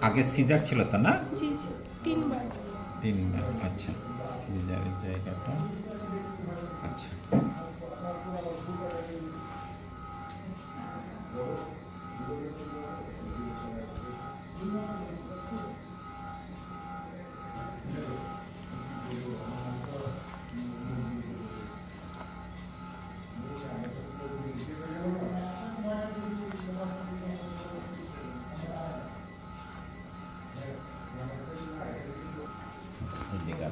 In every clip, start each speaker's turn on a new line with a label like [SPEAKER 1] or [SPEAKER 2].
[SPEAKER 1] আগে সিজার ছিল তো না?
[SPEAKER 2] জি জি। তিনবার।
[SPEAKER 1] তিনবার আচ্ছা। সিজারের জায়গাটা। আচ্ছা। এদিকে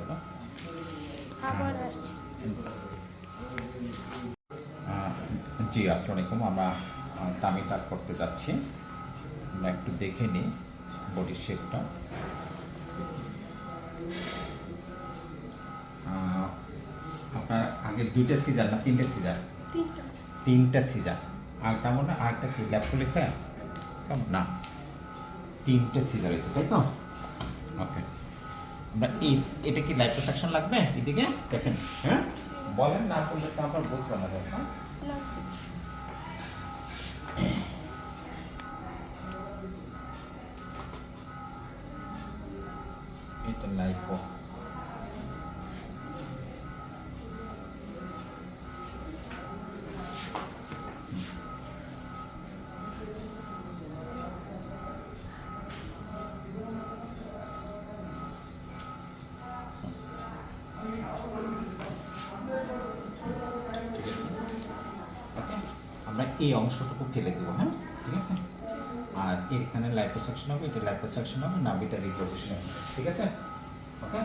[SPEAKER 1] জি আসসালামু আলাইকুম। আমরা টামি কাট করতে যাচ্ছি। আমরা একটু দেখে নিই বডি শেপটা আপনার আগে দুইটা সিজার না তিনটে সিজার
[SPEAKER 2] তিনটা।
[SPEAKER 1] সিজার আরটা মনে হয় আরটা কি ল্যাপ খুলেছে? না। তিনটে সিজার হয়েছে তাই তো? ওকে আমরা এই এটা কি লাইফ সেকশন লাগবে এদিকে? দেখেন হ্যাঁ? বলেন, না করলে তো আবার বুঝব না হ্যাঁ
[SPEAKER 2] না।
[SPEAKER 1] এটা লাইফো আমরা এই অংশটুকু ফেলে দেবো হ্যাঁ? ঠিক আছে? আর এখানে লাইপোসাকশন হবে, এটা লাইপোসাকশন হবে না বিটা রিপোজিশন হবে, ঠিক আছে? ওকে